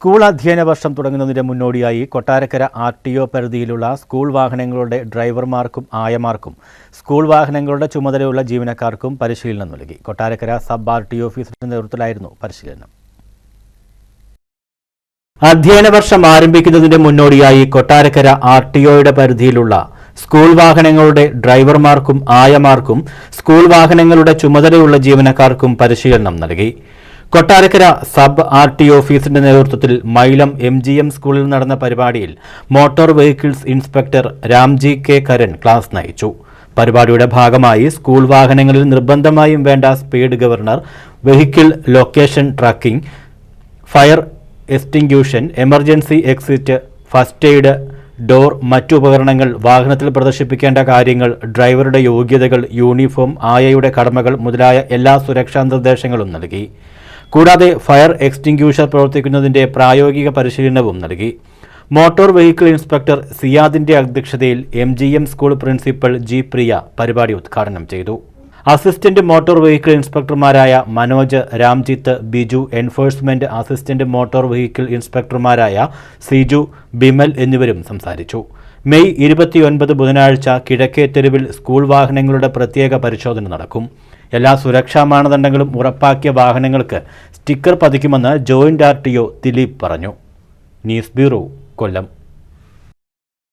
School അധ്യയന വർഷം തുടങ്ങുന്നതിന് മുന്നോടിയായി കൊട്ടാരക്കര ആർ ടി ഒ പരിധിയിലുള്ള സ്കൂൾ വാഹനങ്ങളുടെ ഡ്രൈവർമാർക്കും ആയമാർക്കും സ്കൂൾ വാഹനങ്ങളുടെ ചുമതലയുള്ള ജീവനക്കാർക്കും പരിശീലനം നൽകി. കൊട്ടാരക്കര സബ് ആർ ടി ഓഫീസറുടെ നേതൃത്വത്തിലായിരുന്നു പരിശീലനം. അധ്യയന വർഷം ആരംഭിക്കുന്നതിന് മുന്നോടിയായി കൊട്ടാരക്കര ആർ ടി ഒയുടെ പരിധിയിലുള്ള സ്കൂൾ വാഹനങ്ങളുടെ ഡ്രൈവർമാർക്കും ആയമാർക്കും സ്കൂൾ വാഹനങ്ങളുടെ ചുമതലയുള്ള ജീവനക്കാർക്കും പരിശീലനം നൽകി. കൊട്ടാരക്കര സബ് ആർ ടി ഓഫീസിന്റെ നേതൃത്വത്തിൽ മൈലം എം ജി എം സ്കൂളിൽ നടന്ന പരിപാടിയിൽ motor vehicles inspector Ramji K Karan class നയിച്ചു. പരിപാടിയുടെ ഭാഗമായി സ്കൂൾ വാഹനങ്ങളിൽ നിർബന്ധമായും വേണ്ട speed governor vehicle location tracking fire extinguisher emergency exit first aid door മറ്റു ഉപകരണങ്ങൾ വാഹനത്തിൽ പ്രദർശിപ്പിക്കേണ്ട കാര്യങ്ങൾ ഡ്രൈവറുടെ യോഗ്യതകൾ യൂണിഫോം ആയയുടെ കടമകൾ മുതലായ എല്ലാ സുരക്ഷാ നിർദ്ദേശങ്ങളും നൽകി. കൂടാതെ ഫയർ എക്സ്റ്റിങ്ക്യൂഷർ പ്രവർത്തിക്കുന്നതിന്റെ പ്രായോഗിക പരിശീലനവും നൽകി. മോട്ടോർ വെഹിക്കിൾ ഇൻസ്പെക്ടർ സിയാദിന്റെ അധ്യക്ഷതയിൽ M G M school principal G Priya പരിപാടി ഉദ്ഘാടനം ചെയ്തു. Assistant motor vehicle ഇൻസ്പെക്ടർമാരായ Manoj Ramjith Biju enforcement assistant motor vehicle ഇൻസ്പെക്ടർമാരായ Siju Bimal എന്നിവരും സംസാരിച്ചു. മെയ് ഇരുപത്തിയൊൻപത് ബുധനാഴ്ച കിഴക്കേ തെരുവിൽ സ്കൂൾ വാഹനങ്ങളുടെ പ്രത്യേക പരിശോധന നടക്കും. എല്ലാ സുരക്ഷാ മാനദണ്ഡങ്ങളും ഉറപ്പാക്കിയ വാഹനങ്ങൾക്ക് sticker പതിക്കുമെന്ന് joint R T O Dileep പറഞ്ഞു. News bureau Kollam.